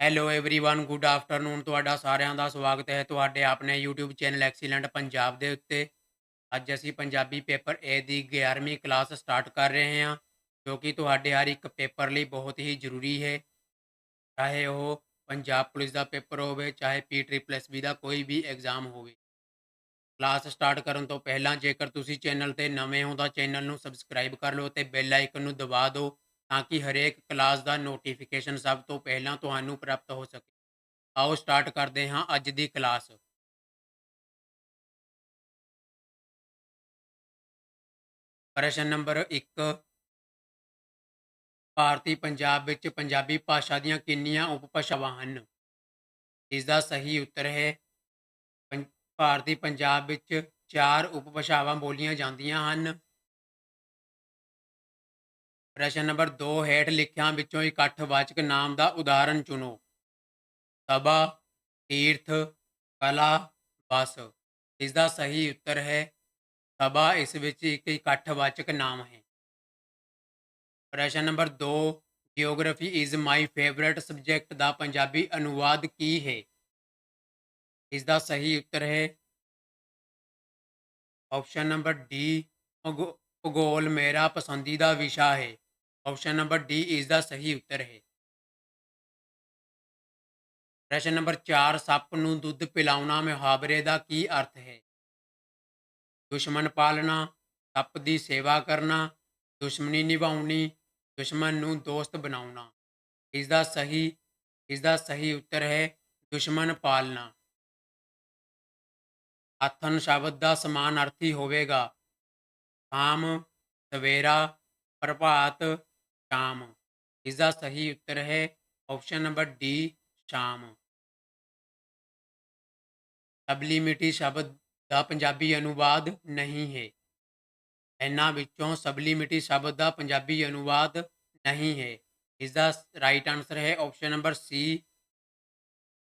Hello everyone good afternoon ਤੁਹਾਡਾ ਸਾਰਿਆਂ ਦਾ ਸਵਾਗਤ ਹੈ ਤੁਹਾਡੇ ਆਪਣੇ YouTube ਚੈਨਲ ਐਕਸੀਲੈਂਟ ਪੰਜਾਬ ਦੇ ਉੱਤੇ ਅੱਜ ਅਸੀਂ ਪੰਜਾਬੀ ਪੇਪਰ A ਦੀ 11ਵੀਂ ਕਲਾਸ ਸਟਾਰਟ ਕਰ ਰਹੇ ਹਾਂ ਜੋ ਕਿ ਤੁਹਾਡੇ ਹਰ ਇੱਕ ਪੇਪਰ ਲਈ ਬਹੁਤ ਹੀ ਜ਼ਰੂਰੀ ਹੈ ਚਾਹੇ ਉਹ ਪੰਜਾਬ ਪੁਲਿਸ ਦਾ ਪੇਪਰ ਹੋਵੇ ਚਾਹੇ ਪੀ ਟ੍ਰਿਪਲ ਐਸ ਬੀ ਦਾ ਕੋਈ ਵੀ ਐਗਜ਼ਾਮ ਹੋਵੇ ਕਲਾਸ ਸਟਾਰਟ ਕਰਨ ਤੋਂ ਪਹਿਲਾਂ ਜੇਕਰ ਤੁਸੀਂ ਚੈਨਲ ਤੇ ਨਵੇਂ ਹੋ ਤਾਂ ਚੈਨਲ ਨੂੰ ਸਬਸਕ੍ਰਾਈਬ ਕਰ ਲਓ ਤੇ ਬੈਲ ਆਈਕਨ ਨੂੰ ਦਬਾ ਦਿਓ ਤਾਂ ਕਿ ਹਰੇਕ ਕਲਾਸ ਦਾ ਨੋਟੀਫਿਕੇਸ਼ਨ ਸਭ ਤੋਂ ਪਹਿਲਾਂ ਤੁਹਾਨੂੰ ਪ੍ਰਾਪਤ ਹੋ ਸਕੇ। ਆਓ ਸਟਾਰਟ ਕਰਦੇ ਹਾਂ ਅੱਜ ਦੀ ਕਲਾਸ। ਪ੍ਰਸ਼ਨ ਨੰਬਰ 1 ਭਾਰਤੀ ਪੰਜਾਬ ਵਿੱਚ ਪੰਜਾਬੀ ਭਾਸ਼ਾ ਦੀਆਂ ਕਿੰਨੀਆਂ ਉਪਭਾਸ਼ਾਵਾਂ ਹਨ? ਇਸ ਦਾ ਸਹੀ ਉੱਤਰ ਹੈ, ਪੰ- ਭਾਰਤੀ ਪੰਜਾਬ ਵਿੱਚ ਚਾਰ ਉਪਭਾਸ਼ਾਵਾਂ ਬੋਲੀਆਂ ਜਾਂਦੀਆਂ ਹਨ। ਪ੍ਰਸ਼ਨ ਨੰਬਰ 2 ਹੇਠ ਲਿਖਿਆਂ ਵਿੱਚੋਂ ਇਕੱਠਵਾਚਕ ਨਾਮ ਦਾ ਉਦਾਹਰਣ ਚੁਣੋ। ਸਭਾ, ਤੀਰਥ, ਕਲਾ, ਬਸ। ਇਸ ਦਾ ਸਹੀ ਉੱਤਰ ਹੈ, ਸਭਾ ਇਸ ਵਿੱਚ ਇੱਕ ਇਕੱਠਵਾਚਕ ਨਾਮ ਹੈ। ਪ੍ਰਸ਼ਨ number 2 geography is my favourite subject ਦਾ ਪੰਜਾਬੀ ਅਨੁਵਾਦ ਕੀ ਹੈ? ਇਸ ਦਾ ਸਹੀ ਉੱਤਰ ਹੈ ਆਪਸ਼ਨ ਨੰਬਰ ਡੀ ਭੂਗੋਲ ਮੇਰਾ ਪਸੰਦੀਦਾ ਵਿਸ਼ਾ ਹੈ। ਆਪਸ਼ਨ ਨੰਬਰ ਡੀ ਇਸ ਦਾ ਸਹੀ ਉੱਤਰ ਹੈ। ਪ੍ਰਸ਼ਨ ਨੰਬਰ 4 ਸੱਪ ਨੂੰ ਦੁੱਧ ਪਿਲਾਉਣਾ ਮੁਹਾਵਰੇ ਦਾ ਕੀ ਅਰਥ ਹੈ? ਦੁਸ਼ਮਣ ਪਾਲਣਾ, ਸੱਪ ਦੀ ਸੇਵਾ ਕਰਨਾ, ਦੁਸ਼ਮਣੀ ਨਿਭਾਉਣੀ, ਦੁਸ਼ਮਣ ਨੂੰ ਦੋਸਤ ਬਣਾਉਣਾ। ਇਸ ਦਾ ਸਹੀ, ਇਸ ਦਾ ਸਹੀ ਉੱਤਰ ਹੈ, ਦੁਸ਼ਮਣ ਪਾਲਣਾ। ਆਥਨ ਸ਼ਬਦ ਦਾ ਸਮਾਨਾਰਥੀ ਹੋਵੇਗਾ। ਸ਼ਾਮ ਸਵੇਰਾ, ਪ੍ਰਭਾਤ ਸ਼ਾਮ ਇਸਦਾ ਸਹੀ ਉੱਤਰ ਹੈ ਆਪਸ਼ਨ ਨੰਬਰ ਡੀ ਸ਼ਾਮ ਸਬਲੀਮਿਟੀ ਸ਼ਬਦ ਦਾ ਪੰਜਾਬੀ ਅਨੁਵਾਦ ਨਹੀਂ ਹੈ ਇਹਨਾਂ ਵਿੱਚੋਂ ਸਬਲੀਮਿਟੀ ਸ਼ਬਦ ਦਾ ਪੰਜਾਬੀ ਅਨੁਵਾਦ ਨਹੀਂ ਹੈ ਇਸ ਦਾ ਰਾਈਟ ਆਨਸਰ ਹੈ ਆਪਸ਼ਨ ਨੰਬਰ ਸੀ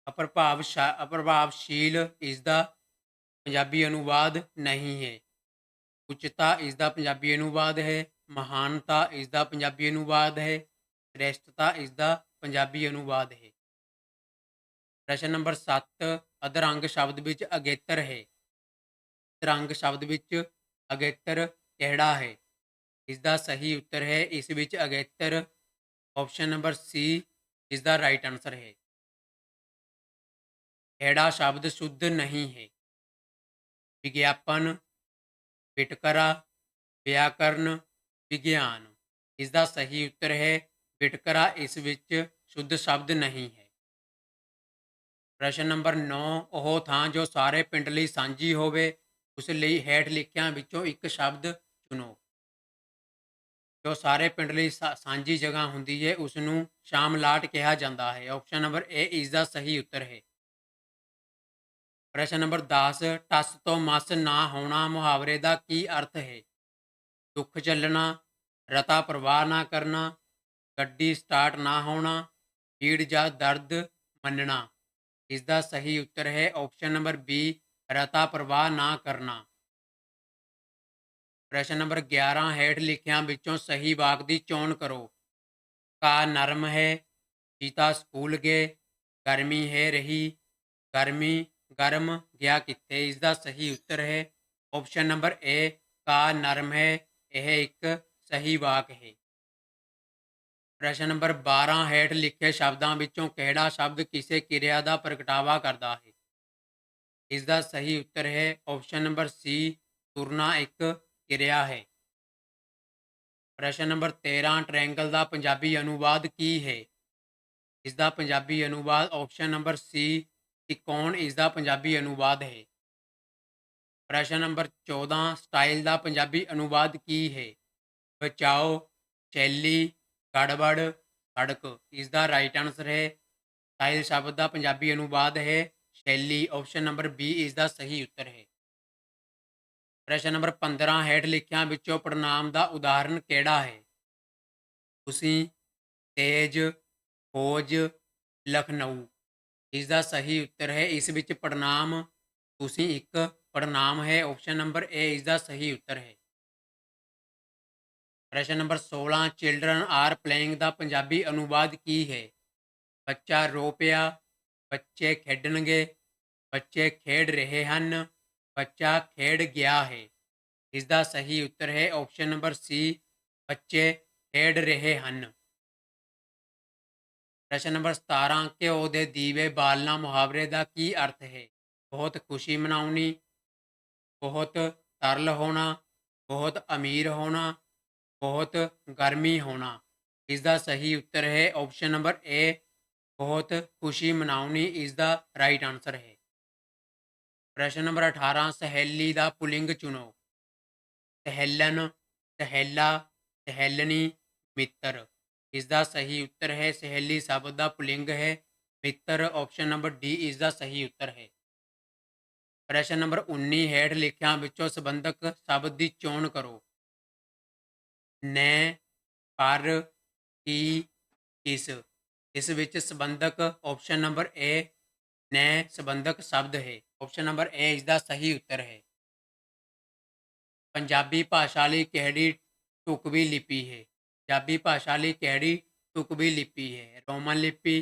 ਅਪ੍ਰਭਾਵ ਅਪ੍ਰਭਾਵਸ਼ੀਲ ਇਸ ਦਾ ਪੰਜਾਬੀ ਅਨੁਵਾਦ ਨਹੀਂ ਹੈ ਉਚਤਾ ਇਸ ਦਾ ਪੰਜਾਬੀ ਅਨੁਵਾਦ ਹੈ ਮਹਾਨਤਾ ਇਸ ਦਾ ਪੰਜਾਬੀ ਅਨੁਵਾਦ ਹੈ, ਸ਼੍ਰੇਸ਼ਟਤਾ ਇਸ ਦਾ ਪੰਜਾਬੀ ਅਨੁਵਾਦ ਹੈ। ਪ੍ਰਸ਼ਨ ਨੰਬਰ 7 ਅਧਰੰਗ ਸ਼ਬਦ ਵਿੱਚ ਅਗੇਤਰ ਹੈ। ਅਧਰੰਗ ਸ਼ਬਦ ਵਿੱਚ ਅਗੇਤਰ ਕਿਹੜਾ ਹੈ? ਇਸ ਦਾ ਸਹੀ ਉੱਤਰ ਹੈ, ਇਸ ਵਿੱਚ ਅਗੇਤਰ। ਆਪਸ਼ਨ ਨੰਬਰ ਸੀ ਇਸ ਦਾ ਰਾਈਟ ਆਨਸਰ ਹੈ। ਕਿਹੜਾ ਸ਼ਬਦ ਸ਼ੁੱਧ ਨਹੀਂ ਹੈ? ਵਿਗਿਆਪਨ, ਵਿਟਕਰਾ, ਵਿਆਕਰਨ ਵਿਗਿਆਨ। ਇਸ ਦਾ ਸਹੀ ਉੱਤਰ ਹੈ, ਵਿਟਕਰਾ ਇਸ ਵਿੱਚ ਸ਼ੁੱਧ ਸ਼ਬਦ ਨਹੀਂ ਹੈ। ਪ੍ਰਸ਼ਨ ਨੰਬਰ 9 ਉਹ ਥਾਂ ਜੋ ਸਾਰੇ ਪਿੰਡ ਲਈ ਸਾਂਝੀ ਹੋਵੇ, ਉਸ ਲਈ ਹੇਠ ਲਿਖਿਆਂ ਵਿੱਚੋਂ ਇੱਕ ਸ਼ਬਦ ਚੁਣੋ। ਜੋ ਸਾਰੇ ਪਿੰਡ ਲਈ ਸਾਂਝੀ ਜਗ੍ਹਾ ਹੁੰਦੀ ਹੈ ਉਸ ਨੂੰ ਸ਼ਾਮਲਾਟ ਕਿਹਾ ਜਾਂਦਾ ਹੈ। ਆਪਸ਼ਨ ਨੰਬਰ ਏ ਇਸ ਦਾ ਸਹੀ ਉੱਤਰ ਹੈ। ਪ੍ਰਸ਼ਨ ਨੰਬਰ 10 ਟਸ ਤੋਂ ਮਸ ਨਾ ਹੋਣਾ ਮੁਹਾਵਰੇ ਦਾ ਕੀ ਅਰਥ ਹੈ? ਦੁੱਖ ਚੱਲਣਾ ਰਤਾ ਪ੍ਰਵਾਹ ਨਾ ਕਰਨਾ, ਗੱਡੀ ਸਟਾਰਟ ਨਾ ਹੋਣਾ ਪੀੜ ਜਾਂ ਦਰਦ ਮੰਨਣਾ। ਇਸ ਦਾ ਸਹੀ ਉੱਤਰ ਹੈ ਆਪਸ਼ਨ ਨੰਬਰ ਬੀ ਰਤਾ ਪ੍ਰਵਾਹ ਨਾ ਕਰਨਾ। ਪ੍ਰਸ਼ਨ ਨੰਬਰ 11 ਹੇਠ ਲਿਖਿਆਂ ਵਿੱਚੋਂ ਸਹੀ ਵਾਕ ਦੀ ਚੋਣ ਕਰੋ। ਕਾ ਨਰਮ ਹੈ, ਸੀਤਾ ਸਕੂਲ ਗਏ, ਗਰਮੀ ਹੈ ਰਹੀ, ਗਰਮੀ ਗਰਮ ਗਿਆ ਕਿੱਥੇ? ਇਸ ਦਾ ਸਹੀ ਉੱਤਰ ਹੈ ਆਪਸ਼ਨ ਨੰਬਰ ਏ ਕਾ ਨਰਮ ਹੈ ਇਹ ਇੱਕ ਸਹੀ ਵਾਕ ਹੈ। ਪ੍ਰਸ਼ਨ ਨੰਬਰ 12 ਹੇਠ ਲਿਖੇ ਸ਼ਬਦਾਂ ਵਿੱਚੋਂ ਕਿਹੜਾ ਸ਼ਬਦ ਕਿਸੇ ਕਿਰਿਆ ਦਾ ਪ੍ਰਗਟਾਵਾ ਕਰਦਾ ਹੈ? ਇਸ ਦਾ ਸਹੀ ਉੱਤਰ ਹੈ ਆਪਸ਼ਨ ਨੰਬਰ ਸੀ, ਤੁਰਨਾ ਇੱਕ ਕਿਰਿਆ ਹੈ। ਪ੍ਰਸ਼ਨ ਨੰਬਰ 13 ਟ੍ਰਾਇੰਗਲ ਦਾ ਪੰਜਾਬੀ ਅਨੁਵਾਦ ਕੀ ਹੈ? ਇਸ ਦਾ ਪੰਜਾਬੀ ਅਨੁਵਾਦ ਆਪਸ਼ਨ ਨੰਬਰ ਸੀ, ਤਿਕੋਣ ਇਸ ਦਾ ਪੰਜਾਬੀ ਅਨੁਵਾਦ ਹੈ। ਪ੍ਰਸ਼ਨ ਨੰਬਰ 14 ਸਟਾਈਲ ਦਾ ਪੰਜਾਬੀ ਅਨੁਵਾਦ ਕੀ ਹੈ? ਬਚਾਓ, ਸ਼ੈਲੀ, ਗੜਬੜ, ਸੜਕ। ਇਸ ਦਾ ਰਾਈਟ ਆਨਸਰ ਹੈ, ਸਟਾਈਲ ਸ਼ਬਦ ਦਾ ਪੰਜਾਬੀ ਅਨੁਵਾਦ ਹੈ, ਸ਼ੈਲੀ। ਆਪਸ਼ਨ ਨੰਬਰ ਬੀ ਇਸ ਦਾ ਸਹੀ ਉੱਤਰ ਹੈ। ਪ੍ਰਸ਼ਨ ਨੰਬਰ 15 ਹੇਠ ਲਿਖਿਆਂ ਵਿੱਚੋਂ ਪੜਨਾਮ ਦਾ ਉਦਾਹਰਣ ਕਿਹੜਾ ਹੈ? ਤੁਸੀਂ ਤੇਜ ਖੋਜ ਲਖਨਊ। ਇਸ ਦਾ ਸਹੀ ਉੱਤਰ ਹੈ, ਇਸ ਵਿੱਚ ਪੜਨਾਮ ਤੁਸੀਂ ਇੱਕ ਪ੍ਰਣਾਮ ਹੈ ਆਪਸ਼ਨ ਨੰਬਰ ਏ ਇਸ ਦਾ ਸਹੀ ਉੱਤਰ ਹੈ। ਪ੍ਰਸ਼ਨ ਨੰਬਰ 16 ਚਿਲड्रन ਆਰ ਪਲੇਇੰਗ ਦਾ ਪੰਜਾਬੀ ਅਨੁਵਾਦ ਕੀ ਹੈ? ਬੱਚਾ ਰੋ ਪਿਆ, ਬੱਚੇ ਖੇਡਣਗੇ, ਬੱਚੇ ਖੇਡ ਰਹੇ ਹਨ, ਬੱਚਾ ਖੇਡ ਗਿਆ ਹੈ। ਇਸ ਦਾ ਸਹੀ ਉੱਤਰ ਹੈ ਆਪਸ਼ਨ ਨੰਬਰ ਸੀ ਬੱਚੇ ਖੇਡ ਰਹੇ ਹਨ। ਪ੍ਰਸ਼ਨ ਨੰਬਰ 17 ਘਿਓ ਦੇ ਦੀਵੇ ਬਾਲਣਾ ਮੁਹਾਵਰੇ ਦਾ ਕੀ ਅਰਥ ਹੈ? ਬਹੁਤ ਖੁਸ਼ੀ ਮਨਾਉਣੀ ਬਹੁਤ ਤਰਲ ਹੋਣਾ, ਬਹੁਤ ਅਮੀਰ ਹੋਣਾ, ਬਹੁਤ ਗਰਮੀ ਹੋਣਾ। ਇਸ ਦਾ ਸਹੀ ਉੱਤਰ ਹੈ ਆਪਸ਼ਨ ਨੰਬਰ ਏ ਬਹੁਤ ਖੁਸ਼ੀ ਮਨਾਉਣੀ ਇਸ ਦਾ ਰਾਈਟ ਆਨਸਰ ਹੈ। ਪ੍ਰਸ਼ਨ ਨੰਬਰ 18 ਸਹੇਲੀ ਦਾ ਪੁਲਿੰਗ ਚੁਣੋ। ਸਹੇਲਨ, ਸਹੇਲਾ, ਸਹੇਲਣੀ, ਮਿੱਤਰ। ਇਸ ਦਾ ਸਹੀ ਉੱਤਰ ਹੈ, ਸਹੇਲੀ ਸ਼ਬਦ ਦਾ ਪੁਲਿੰਗ ਹੈ, ਮਿੱਤਰ। ਆਪਸ਼ਨ ਨੰਬਰ ਡੀ ਇਸ ਦਾ ਸਹੀ ਉੱਤਰ ਹੈ। ਪ੍ਰਸ਼ਨ ਨੰਬਰ 19 ਹੇਠ ਲਿਖਿਆਂ ਵਿੱਚੋਂ ਸੰਬੰਧਕ ਸ਼ਬਦ ਦੀ ਚੋਣ ਕਰੋ। ਨੈ, ਪਰ, ਕੀ ਇਸ ਇਸ ਵਿੱਚ ਸੰਬੰਧਕ ਆਪਸ਼ਨ ਨੰਬਰ ਏ ਨੈ, ਸੰਬੰਧਕ ਸ਼ਬਦ ਹੈ। ਆਪਸ਼ਨ ਨੰਬਰ ਏ ਇਸ ਦਾ ਸਹੀ ਉੱਤਰ ਹੈ। ਪੰਜਾਬੀ ਭਾਸ਼ਾ ਲਈ ਕਿਹੜੀ ਢੁਕਵੀਂ ਲਿਪੀ ਹੈ? ਪੰਜਾਬੀ ਭਾਸ਼ਾ ਲਈ ਕਿਹੜੀ ਢੁਕਵੀਂ ਲਿਪੀ ਹੈ? ਰੋਮਨ ਲਿਪੀ,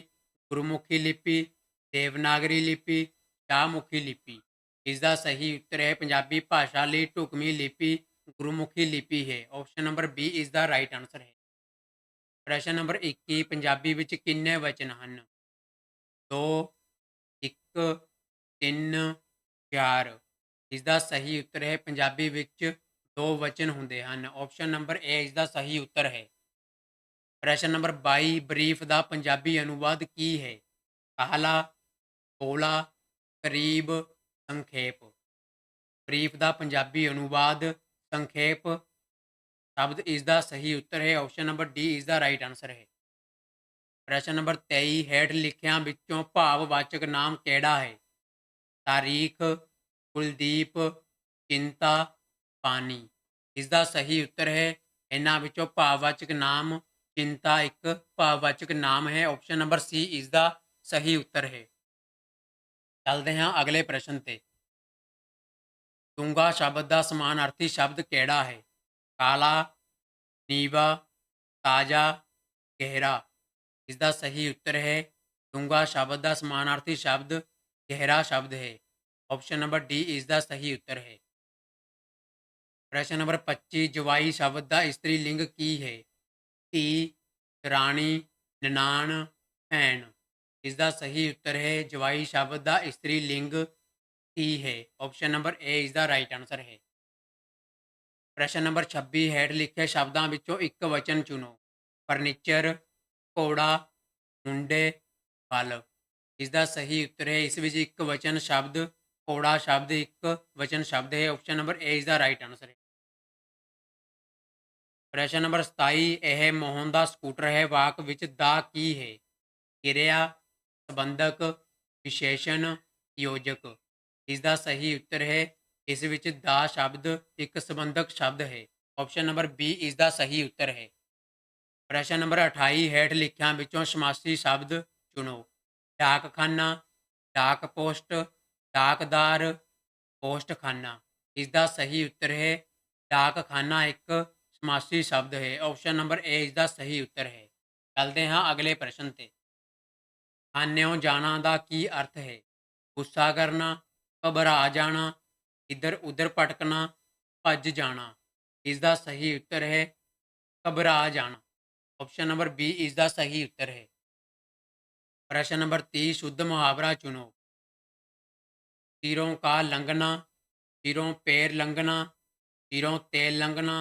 ਗੁਰਮੁਖੀ ਲਿਪੀ, ਦੇਵਨਾਗਰੀ ਲਿਪੀ, ਸ਼ਾਹਮੁਖੀ ਲਿਪੀ। ਇਸ ਦਾ ਸਹੀ ਉੱਤਰ ਹੈ, ਪੰਜਾਬੀ ਭਾਸ਼ਾ ਲਈ ਢੁਕਵੀਂ ਲਿਪੀ ਗੁਰਮੁਖੀ ਲਿਪੀ ਹੈ। ਆਪਸ਼ਨ ਨੰਬਰ ਬੀ ਇਸ ਦਾ ਰਾਈਟ ਆਨਸਰ ਹੈ। ਪ੍ਰਸ਼ਨ ਨੰਬਰ 21 ਪੰਜਾਬੀ ਵਿੱਚ ਕਿੰਨੇ ਵਚਨ ਹਨ? 2 1 3 4 ਇਸ ਦਾ ਸਹੀ ਉੱਤਰ ਹੈ, ਪੰਜਾਬੀ ਵਿੱਚ ਦੋ ਵਚਨ ਹੁੰਦੇ ਹਨ। ਆਪਸ਼ਨ ਨੰਬਰ ਏ ਇਸ ਦਾ ਸਹੀ ਉੱਤਰ ਹੈ। ਪ੍ਰਸ਼ਨ ਨੰਬਰ 22 ਬਰੀਫ ਦਾ ਪੰਜਾਬੀ ਅਨੁਵਾਦ ਕੀ ਹੈ? ਕਾਹਲਾ ਕੋਲਾ ਕਰੀਬ ਸੰਖੇਪ। ਬਰੀਫ ਦਾ ਪੰਜਾਬੀ ਅਨੁਵਾਦ ਸੰਖੇਪ। ਸ਼ਬਦ ਇਸ ਦਾ ਸਹੀ ਉੱਤਰ ਹੈ ਆਪਸ਼ਨ ਨੰਬਰ ਡੀ ਇਸ ਦਾ ਰਾਈਟ ਆਨਸਰ ਹੈ। ਪ੍ਰਸ਼ਨ ਨੰਬਰ 23 ਹੇਠ ਲਿਖਿਆਂ ਵਿੱਚੋਂ ਭਾਵਵਾਚਕ ਨਾਮ ਕਿਹੜਾ ਹੈ? ਤਾਰੀਖ, ਕੁਲਦੀਪ, ਚਿੰਤਾ ਪਾਣੀ ਇਸ ਦਾ ਸਹੀ ਉੱਤਰ ਹੈ, ਇਹਨਾਂ ਵਿੱਚੋਂ ਭਾਵਵਾਚਕ ਨਾਮ ਚਿੰਤਾ ਇੱਕ ਭਾਵਵਾਚਕ ਨਾਮ ਹੈ ਆਪਸ਼ਨ ਨੰਬਰ ਸੀ ਇਸ ਦਾ ਸਹੀ ਉੱਤਰ ਹੈ। ਚੱਲਦੇ ਹਾਂ ਅਗਲੇ ਪ੍ਰਸ਼ਨ ਤੇ। ਡੂੰਘਾ ਸ਼ਬਦ ਦਾ ਸਮਾਨਾਰਥੀ ਸ਼ਬਦ ਕਿਹੜਾ ਹੈ? ਕਾਲਾ, ਨੀਵਾ, ਤਾਜ਼ਾ, ਗਹਿਰਾ। ਇਸ ਦਾ ਸਹੀ ਉੱਤਰ ਹੈ ਡੂੰਘਾ ਸ਼ਬਦ ਦਾ ਸਮਾਨਾਰਥੀ ਸ਼ਬਦ, ਗਹਿਰਾ ਸ਼ਬਦ ਹੈ। ਆਪਸ਼ਨ ਨੰਬਰ ਡੀ ਇਸ ਦਾ ਸਹੀ ਉੱਤਰ ਹੈ। ਪ੍ਰਸ਼ਨ ਨੰਬਰ 25 ਜਵਾਈ ਸ਼ਬਦ ਦਾ ਇਸਤਰੀ ਲਿੰਗ ਕੀ ਹੈ? ਧੀ, ਰਾਣੀ, ਨਨਾਣ, ਭੈਣ। ਇਸ ਦਾ ਸਹੀ ਉੱਤਰ ਹੈ, ਜਵਾਈ ਸ਼ਬਦ ਦਾ ਇਸਤਰੀ ਲਿੰਗ ਧੀ ਹੈ। ਆਪਸ਼ਨ ਨੰਬਰ ਏ ਇਸ ਦਾ ਰਾਈਟ ਆਨਸਰ ਹੈ। ਪ੍ਰਸ਼ਨ ਨੰਬਰ 26 ਹੇਠ ਲਿਖੇ ਸ਼ਬਦਾਂ ਵਿੱਚੋਂ ਇੱਕ ਵਚਨ ਚੁਣੋ। ਫਰਨੀਚਰ ਘੋੜਾ, ਮੁੰਡੇ, ਫਲ। ਇਸ ਦਾ ਸਹੀ ਉੱਤਰ ਹੈ, ਇਸ ਵਿੱਚ ਇੱਕ ਵਚਨ ਸ਼ਬਦ, ਘੋੜਾ ਸ਼ਬਦ, ਇੱਕ ਵਚਨ ਸ਼ਬਦ ਹੈ। ਆਪਸ਼ਨ ਨੰਬਰ ਏ ਇਸ ਦਾ ਰਾਈਟ ਆਨਸਰ ਹੈ। ਪ੍ਰਸ਼ਨ ਨੰਬਰ 27 ਇਹ ਮੋਹਨ ਦਾ ਸਕੂਟਰ ਹੈ, ਵਾਕ ਵਿੱਚ ਦਾ ਕੀ ਹੈ? ਕਿਰਿਆ ਸੰਬੰਧਕ ਵਿਸ਼ੇਸ਼ਣ ਯੋਜਕ। ਇਸ ਦਾ ਸਹੀ ਉੱਤਰ ਹੈ, ਇਸ ਵਿੱਚ ਦਾ ਸ਼ਬਦ ਇੱਕ ਸੰਬੰਧਕ ਸ਼ਬਦ ਹੈ। ਆਪਸ਼ਨ ਨੰਬਰ ਬੀ ਇਸ ਦਾ ਸਹੀ ਉੱਤਰ ਹੈ। ਪ੍ਰਸ਼ਨ ਨੰਬਰ 28 ਹੇਠ ਲਿਖਿਆਂ ਵਿੱਚੋਂ ਸਮਾਸੀ ਸ਼ਬਦ ਚੁਣੋ। ਡਾਕਖਾਨਾ ਡਾਕ ਪੋਸਟ ਡਾਕਦਾਰ, ਪੋਸਟਖਾਨਾ। ਇਸ ਦਾ ਸਹੀ ਉੱਤਰ ਹੈ, ਡਾਕਖਾਨਾ ਇੱਕ ਸਮਾਸੀ ਸ਼ਬਦ ਹੈ। ਆਪਸ਼ਨ ਨੰਬਰ ਏ ਇਸ ਦਾ ਸਹੀ ਉੱਤਰ ਹੈ। ਚੱਲਦੇ ਹਾਂ ਅਗਲੇ ਪ੍ਰਸ਼ਨ ਤੇ। ਖਾਨਿਓ ਜਾਣਾ ਦਾ ਕੀ ਅਰਥ ਹੈ ਗੁੱਸਾ ਕਰਨਾ ਘਬਰਾ ਜਾਣਾ ਇੱਧਰ ਉੱਧਰ ਭਟਕਣਾ ਭੱਜ ਜਾਣਾ ਇਸ ਦਾ ਸਹੀ ਉੱਤਰ ਹੈ ਘਬਰਾ ਜਾਣਾ ਆਪਸ਼ਨ ਨੰਬਰ ਬੀ ਇਸ ਦਾ ਸਹੀ ਉੱਤਰ ਹੈ ਪ੍ਰਸ਼ਨ ਨੰਬਰ 30 शुद्ध मुहावरा चुनो तीरों का लंघना तीरों पैर लंघना तीरों तेल लंघना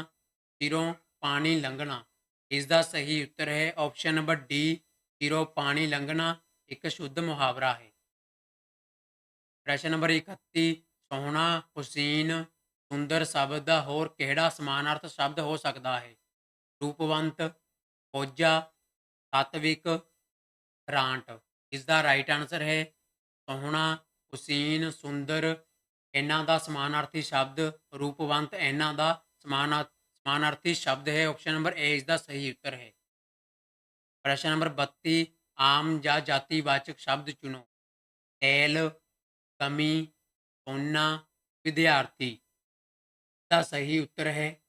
तीरों पानी लंघना ਇਸ ਦਾ ਸਹੀ ਉੱਤਰ ਹੈ ਆਪਸ਼ਨ ਨੰਬਰ ਡੀ तीरों ਪਾਣੀ ਲੰਘਣਾ ਇੱਕ ਸ਼ੁੱਧ ਮੁਹਾਵਰਾ ਹੈ। ਪ੍ਰਸ਼ਨ ਨੰਬਰ 31 ਸੋਹਣਾ, ਹੁਸੀਨ, ਸੁੰਦਰ ਸ਼ਬਦ ਦਾ ਹੋਰ ਕਿਹੜਾ ਸਮਾਨਾਰਥ ਸ਼ਬਦ ਹੋ ਸਕਦਾ ਹੈ? ਰੂਪਵੰਤ ਕੋਜਾ ਸਾਤਵਿਕ, ਰਾਂਟ। ਇਸ ਦਾ ਰਾਈਟ ਆਨਸਰ ਹੈ ਸੋਹਣਾ, ਹੁਸੀਨ, ਸੁੰਦਰ। ਇਹਨਾਂ ਦਾ ਸਮਾਨਾਰਥੀ ਸ਼ਬਦ ਰੂਪਵੰਤ ਇਹਨਾਂ ਦਾ ਸਮਾਨਾ, ਸਮਾਨਾਰਥੀ ਸ਼ਬਦ ਹੈ। ਆਪਸ਼ਨ ਨੰਬਰ ਏ ਇਸ ਦਾ ਸਹੀ ਉੱਤਰ ਹੈ। ਪ੍ਰਸ਼ਨ ਨੰਬਰ 32 ਆਮ ਜਾਂ ਜਾਤੀਵਾਚਕ ਸ਼ਬਦ ਚੁਣੋ। ਤੇਲ ਕਮੀ, ਸੋਨਾ, ਵਿਦਿਆਰਥੀ। ਦਾ ਸਹੀ ਉੱਤਰ ਹੈ।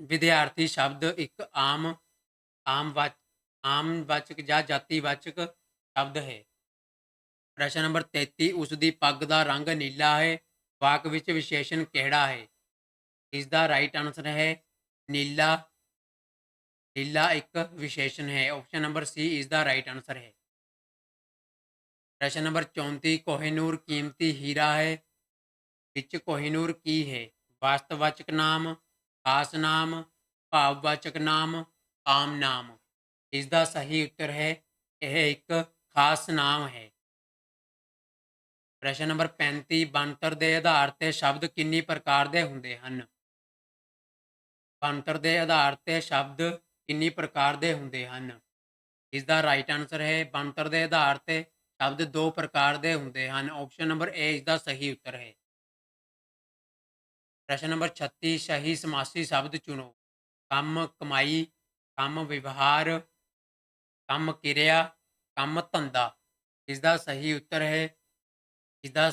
ਵਿਦਿਆਰਥੀ ਸ਼ਬਦ ਇੱਕ ਆਮ ਆਮ ਆਮ ਵਾਚਕ ਜਾਂ ਜਾਤੀਵਾਚਕ ਸ਼ਬਦ ਹੈ। ਪ੍ਰਸ਼ਨ ਨੰਬਰ 33 ਉਸ ਦੀ ਪੱਗ ਦਾ ਰੰਗ ਨੀਲਾ ਹੈ। ਵਾਕ ਵਿੱਚ ਵਿਸ਼ੇਸ਼ਣ ਕਿਹੜਾ ਹੈ? ਇਸ ਦਾ ਰਾਈਟ ਆਨਸਰ ਹੈ ਨੀਲਾ। ਨੀਲਾ ਇੱਕ ਵਿਸ਼ੇਸ਼ਣ ਹੈ। ਆਪਸ਼ਨ ਨੰਬਰ ਸੀ ਇਸ ਦਾ ਰਾਈਟ ਆਨਸਰ ਹੈ। ਪ੍ਰਸ਼ਨ ਨੰਬਰ 34 ਕੋਹਿਨੂਰ ਕੀਮਤੀ ਹੀਰਾ ਹੈ। ਵਿੱਚ ਕੋਹਿਨੂਰ ਕੀ ਹੈ? ਵਾਸਤਵਵਾਚਕ ਨਾਮ, ਖਾਸ ਨਾਮ, ਭਾਵਵਾਚਕ ਨਾਮ, ਆਮ ਨਾਮ। ਇਸ ਦਾ ਸਹੀ ਉੱਤਰ ਹੈ। ਇਹ ਇੱਕ ਖਾਸ ਨਾਮ ਹੈ। ਪ੍ਰਸ਼ਨ ਨੰਬਰ 35 ਬਣਤਰ ਦੇ ਆਧਾਰ ਤੇ ਸ਼ਬਦ ਕਿੰਨੀ ਪ੍ਰਕਾਰ ਦੇ ਹੁੰਦੇ ਹਨ? ਬਣਤਰ ਦੇ ਆਧਾਰ ਤੇ ਸ਼ਬਦ ਕਿੰਨੀ ਪ੍ਰਕਾਰ ਦੇ ਹੁੰਦੇ ਹਨ। ਇਸ ਦਾ ਰਾਈਟ ਆਨਸਰ ਹੈ, ਬਣਤਰ ਦੇ ਆਧਾਰ ਤੇ ਸ਼ਬਦ ਦੋ ਪ੍ਰਕਾਰ ਦੇ ਹੁੰਦੇ ਹਨ। ਆਪਸ਼ਨ ਨੰਬਰ ਏ ਇਸ ਦਾ ਸਹੀ ਉੱਤਰ ਹੈ। ਪ੍ਰਸ਼ਨ ਨੰਬਰ 36 ਸਹੀ ਸਮਾਸੀ ਸ਼ਬਦ ਚੁਣੋ। ਕੰਮ, ਕਮਾਈ, ਕੰਮ ਵਿਵਹਾਰ, ਕੰਮ ਕਿਰਿਆ, ਕੰਮ ਧੰਦਾ। ਇਸ ਦਾ ਸਹੀ ਉੱਤਰ ਹੈ। ਇਸ ਦਾ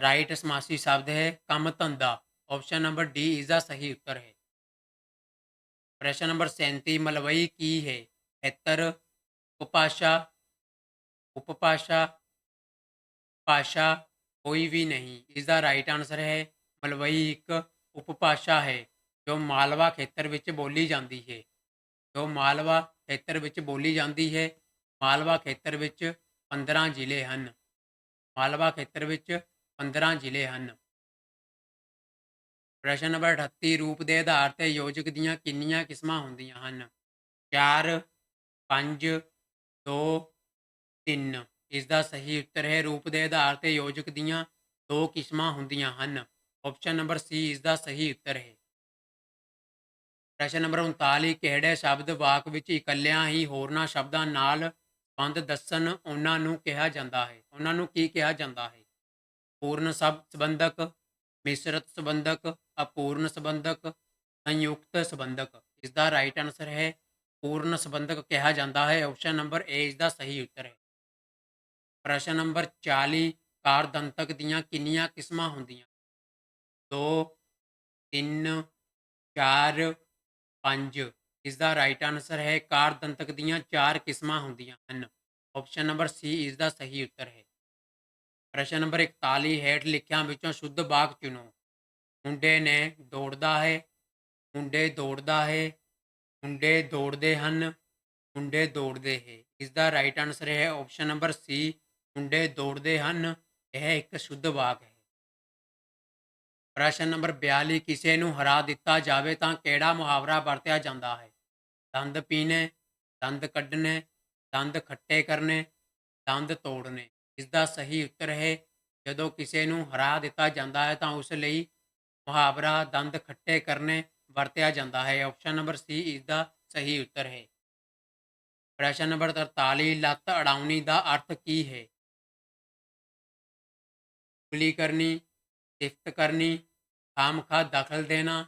ਰਾਈਟ ਸਮਾਸੀ ਸ਼ਬਦ ਹੈ, ਕੰਮ ਧੰਦਾ। ਆਪਸ਼ਨ ਨੰਬਰ ਡੀ ਇਸ ਦਾ ਸਹੀ ਉੱਤਰ ਹੈ। ਪ੍ਰਸ਼ਨ ਨੰਬਰ 37 ਮਲਵਈ ਕੀ ਹੈ? ਖੇਤਰ, ਉਪਭਾਸ਼ਾ ਉਪਭਾਸ਼ਾ, ਭਾਸ਼ਾ ਕੋਈ ਵੀ ਨਹੀਂ। ਇਸ ਦਾ ਰਾਈਟ ਆਨਸਰ ਹੈ, ਮਲਵਈ ਇੱਕ ਉਪਭਾਸ਼ਾ ਹੈ, ਜੋ ਮਾਲਵਾ ਖੇਤਰ ਵਿੱਚ ਬੋਲੀ ਜਾਂਦੀ ਹੈ। ਜੋ ਮਾਲਵਾ ਖੇਤਰ ਵਿੱਚ ਬੋਲੀ ਜਾਂਦੀ ਹੈ, ਮਾਲਵਾ ਖੇਤਰ ਵਿੱਚ 15 ਜ਼ਿਲ੍ਹੇ ਹਨ। ਮਾਲਵਾ ਖੇਤਰ ਵਿੱਚ 15 ਜ਼ਿਲ੍ਹੇ ਹਨ। ਪ੍ਰਸ਼ਨ ਨੰਬਰ 38 ਰੂਪ ਦੇ ਆਧਾਰ ਤੇ ਯੋਜਕ ਦੀਆਂ ਕਿੰਨੀਆਂ ਕਿਸਮਾਂ ਹੁੰਦੀਆਂ ਹਨ? 4 5 2 3 ਇਸ ਦਾ ਸਹੀ ਉੱਤਰ ਹੈ, ਰੂਪ ਦੇ ਆਧਾਰ ਤੇ ਯੋਜਕ ਦੀਆਂ ਦੋ ਕਿਸਮਾਂ ਹੁੰਦੀਆਂ ਹਨ। ਆਪਸ਼ਨ ਨੰਬਰ ਸੀ ਇਸ ਦਾ ਸਹੀ ਉੱਤਰ ਹੈ। ਪ੍ਰਸ਼ਨ ਨੰਬਰ 39 ਕਿਹੜੇ ਸ਼ਬਦ ਵਾਕ ਵਿੱਚ ਇਕੱਲਿਆਂ ਹੀ ਹੋਰਨਾਂ ਸ਼ਬਦਾਂ ਨਾਲ ਸੰਬੰਧ ਦੱਸਣ ਉਹਨਾਂ ਨੂੰ ਕਿਹਾ ਜਾਂਦਾ ਹੈ? ਉਹਨਾਂ ਨੂੰ ਕੀ ਕਿਹਾ ਜਾਂਦਾ ਹੈ? ਪੂਰਨ ਸਬ ਸੰਬੰਧਕ ਮਿਸ਼ਰਤ ਸੰਬੰਧਕ, ਅਪੂਰਨ ਸੰਬੰਧਕ, ਸੰਯੁਕਤ ਸੰਬੰਧਕ। ਇਸ ਦਾ ਰਾਈਟ ਆਨਸਰ ਹੈ, ਪੂਰਨ ਸੰਬੰਧਕ ਕਿਹਾ ਜਾਂਦਾ ਹੈ। ਆਪਸ਼ਨ ਨੰਬਰ ਏ ਇਸ ਦਾ ਸਹੀ ਉੱਤਰ ਹੈ। ਪ੍ਰਸ਼ਨ ਨੰਬਰ 40 ਕਾਰਦੰਤਕ ਦੀਆਂ ਕਿੰਨੀਆਂ ਕਿਸਮਾਂ ਹੁੰਦੀਆਂ? 2 3 4 5 ਇਸ ਦਾ ਰਾਈਟ ਆਨਸਰ ਹੈ, ਕਾਰਦੰਤਕ ਦੀਆਂ ਚਾਰ ਕਿਸਮਾਂ ਹੁੰਦੀਆਂ ਹਨ। ਆਪਸ਼ਨ ਨੰਬਰ ਸੀ ਇਸ ਦਾ ਸਹੀ ਉੱਤਰ ਹੈ। ਪ੍ਰਸ਼ਨ ਨੰਬਰ 41 ਹੇਠ ਲਿਖਿਆਂ ਵਿੱਚੋਂ ਸ਼ੁੱਧ ਵਾਕ ਚੁਣੋ। ਮੁੰਡੇ ਨੇ ਦੌੜਦਾ ਹੈ, ਮੁੰਡੇ ਦੌੜਦਾ ਹੈ, ਮੁੰਡੇ ਦੌੜਦੇ ਹਨ, ਮੁੰਡੇ ਦੌੜਦੇ ਹੈ। ਇਸ ਦਾ ਰਾਈਟ ਆਨਸਰ ਹੈ ਆਪਸ਼ਨ ਨੰਬਰ ਸੀ ਮੁੰਡੇ ਦੌੜਦੇ ਹਨ, ਇਹ ਇੱਕ ਸ਼ੁੱਧ ਵਾਕ ਹੈ। ਪ੍ਰਸ਼ਨ ਨੰਬਰ 42 ਕਿਸੇ ਨੂੰ ਹਰਾ ਦਿੱਤਾ ਜਾਵੇ ਤਾਂ ਕਿਹੜਾ ਮੁਹਾਵਰਾ ਵਰਤਿਆ ਜਾਂਦਾ ਹੈ? ਦੰਦ ਪੀਣੇ ਦੰਦ ਕੱਢਣੇ, ਦੰਦ ਖੱਟੇ ਕਰਨੇ, ਦੰਦ ਤੋੜਨੇ। ਇਸ ਦਾ ਸਹੀ ਉੱਤਰ ਹੈ, ਜਦੋਂ ਕਿਸੇ ਨੂੰ ਹਰਾ ਦਿੱਤਾ ਜਾਂਦਾ ਹੈ ਤਾਂ ਉਸ ਲਈ ਮੁਹਾਵਰਾ ਦੰਦ ਖੱਟੇ ਕਰਨੇ ਵਰਤਿਆ ਜਾਂਦਾ ਹੈ। ਆਪਸ਼ਨ ਨੰਬਰ ਸੀ ਇਸ ਦਾ ਸਹੀ ਉੱਤਰ ਹੈ। ਪ੍ਰਸ਼ਨ ਨੰਬਰ 43 ਲੱਤ ਅੜਾਉਣੀ ਦਾ ਅਰਥ ਕੀ ਹੈ? ਉਗਲੀ ਕਰਨੀ, ਸਿਫਤ ਕਰਨੀ, ਖਾਮਖਾ ਦਖਲ ਦੇਣਾ,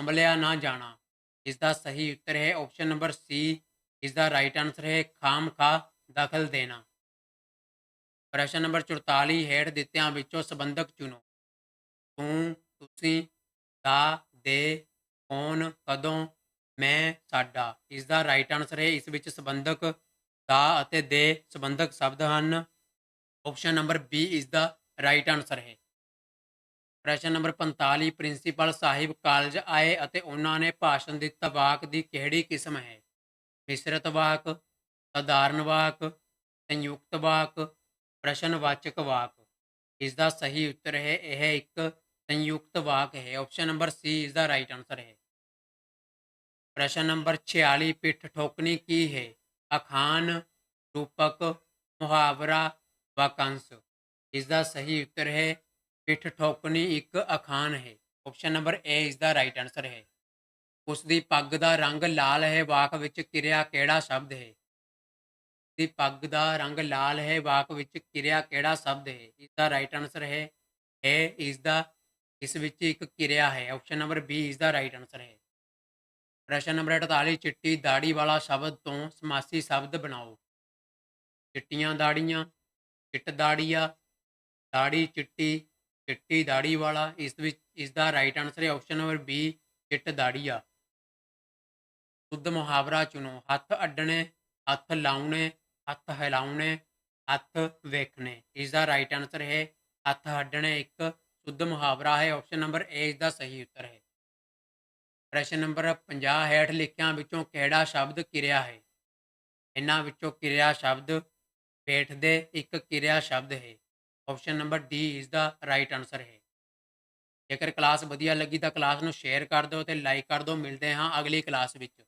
ਹਮਲਿਆ ਨਾ ਜਾਣਾ। ਇਸ ਦਾ ਸਹੀ ਉੱਤਰ ਹੈ। ਆਪਸ਼ਨ ਨੰਬਰ ਸੀ ਇਸ ਦਾ ਰਾਈਟ ਆਨਸਰ ਹੈ। ਖਾਮਖਾ ਦਖਲ ਦੇਣਾ। ਪ੍ਰਸ਼ਨ ਨੰਬਰ 44 ਹੇਠ ਦਿੱਤਿਆਂ ਵਿੱਚੋਂ ਸੰਬੰਧਕ ਚੁਣੋ। ਤੂੰ, ਤੁਸੀਂ, ਦਾ, ਦੇ, ਕੌਣ, ਕਦੋਂ, ਮੈਂ, ਸਾਡਾ। ਇਸ ਦਾ ਰਾਈਟ ਆਨਸਰ ਹੈ ਇਸ ਵਿੱਚ ਸੰਬੰਧਕ ਦਾ ਅਤੇ ਦੇ ਸੰਬੰਧਕ ਸ਼ਬਦ ਹਨ। ਆਪਸ਼ਨ ਨੰਬਰ ਬੀ ਇਸ ਦਾ ਰਾਈਟ ਆਨਸਰ ਹੈ। ਪ੍ਰਸ਼ਨ ਨੰਬਰ 45 ਪ੍ਰਿੰਸੀਪਲ ਸਾਹਿਬ ਕਾਲਜ ਆਏ ਅਤੇ ਉਹਨਾਂ ਨੇ ਭਾਸ਼ਣ ਦਿੱਤਾ ਵਾਕ ਦੀ ਕਿਹੜੀ ਕਿਸਮ ਹੈ? ਮਿਸ਼ਰਤ ਵਾਕ, ਸਧਾਰਨ ਵਾਕ, ਸੰਯੁਕਤ ਵਾਕ ਪ੍ਰਸ਼ਨਵਾਚਕ ਵਾਕ। ਇਸ ਦਾ ਸਹੀ ਉੱਤਰ ਹੈ, ਇਹ ਇੱਕ ਸੰਯੁਕਤ ਵਾਕ ਹੈ। ਆਪਸ਼ਨ ਨੰਬਰ ਸੀ ਇਸ ਦਾ ਰਾਈਟ ਆਨਸਰ ਹੈ। ਪ੍ਰਸ਼ਨ ਨੰਬਰ 46 ਪਿੱਠ ਠੋਕਣੀ ਕੀ ਹੈ? ਅਖਾਨ ਰੂਪਕ, ਮੁਹਾਵਰਾ, ਵਾਕੰਸ਼। ਇਸ ਦਾ ਸਹੀ ਉੱਤਰ ਹੈ, ਪਿੱਠ ਠੋਕਣੀ ਇੱਕ ਅਖਾਨ ਹੈ। ਆਪਸ਼ਨ ਨੰਬਰ ਏ ਇਸ ਦਾ ਰਾਈਟ ਆਨਸਰ ਹੈ। ਉਸ ਦੀ ਪੱਗ ਦਾ ਰੰਗ ਲਾਲ ਹੈ, ਵਾਕ ਵਿੱਚ ਕਿਰਿਆ ਕਿਹੜਾ ਸ਼ਬਦ ਹੈ? ਦੀ ਪੱਗ ਦਾ ਰੰਗ ਲਾਲ ਹੈ, ਵਾਕ ਵਿੱਚ ਕਿਰਿਆ ਕਿਹੜਾ ਸ਼ਬਦ ਹੈ? ਇਸ ਦਾ ਰਾਈਟ ਆਨਸਰ ਹੈ ਹੈ ਇਸ ਦਾ ਇਸ ਵਿੱਚ ਇੱਕ ਕਿਰਿਆ ਹੈ। ਆਪਸ਼ਨ ਨੰਬਰ ਬੀ ਇਸ ਦਾ ਰਾਈਟ ਆਨਸਰ ਹੈ। ਪ੍ਰਸ਼ਨ ਨੰਬਰ 48 ਚਿੱਟੀ ਦਾੜੀ ਵਾਲਾ ਸ਼ਬਦ ਤੋਂ ਸਮਾਸੀ ਸ਼ਬਦ ਬਣਾਓ। ਚਿੱਟੀਆਂ ਦਾੜੀਆਂ ਚਿੱਟ ਦਾੜੀਆ ਦਾੜੀ ਚਿੱਟੀ ਚਿੱਟੀ ਦਾੜੀ ਵਾਲਾ, ਇਸ ਵਿੱਚ ਇਸ ਦਾ ਰਾਈਟ ਆਨਸਰ ਹੈ। ਆਪਸ਼ਨ ਨੰਬਰ ਬੀ ਚਿੱਟ ਦਾੜੀਆ ਸ਼ੁੱਧ ਮੁਹਾਵਰਾ ਚੁਣੋ। ਹੱਥ ਅੱਡਣੇ, ਹੱਥ ਲਾਉਣੇ ਹੱਥ ਹਿਲਾਉਣੇ, ਹੱਥ ਵੇਖਣੇ। ਇਸ ਦਾ ਰਾਈਟ ਆਨਸਰ ਹੈ, ਹੱਥ ਹੱਡਣੇ। ਇੱਕ ਸ਼ੁੱਧ ਮੁਹਾਵਰਾ ਹੈ ਆਪਸ਼ਨ ਨੰਬਰ ਏ ਇਸ ਦਾ ਸਹੀ ਉੱਤਰ ਹੈ। ਪ੍ਰਸ਼ਨ ਨੰਬਰ 50 ਹੇਠ ਲਿਖਿਆਂ ਵਿੱਚੋਂ ਕਿਹੜਾ ਸ਼ਬਦ ਕਿਰਿਆ ਹੈ? ਇਹਨਾਂ ਵਿੱਚੋਂ ਕਿਰਿਆ ਸ਼ਬਦ ਬੈਠਦੇ ਇੱਕ ਕਿਰਿਆ ਸ਼ਬਦ ਹੈ। ਆਪਸ਼ਨ ਨੰਬਰ ਡੀ ਇਸ ਦਾ ਰਾਈਟ ਆਨਸਰ ਹੈ। ਜੇਕਰ ਕਲਾਸ ਵਧੀਆ ਲੱਗੀ ਤਾਂ ਕਲਾਸ ਨੂੰ ਸ਼ੇਅਰ ਕਰ ਦਿਓ ਤੇ ਲਾਈਕ ਕਰ ਦਿਓ। ਮਿਲਦੇ ਹਾਂ ਅਗਲੀ ਕਲਾਸ ਵਿੱਚ।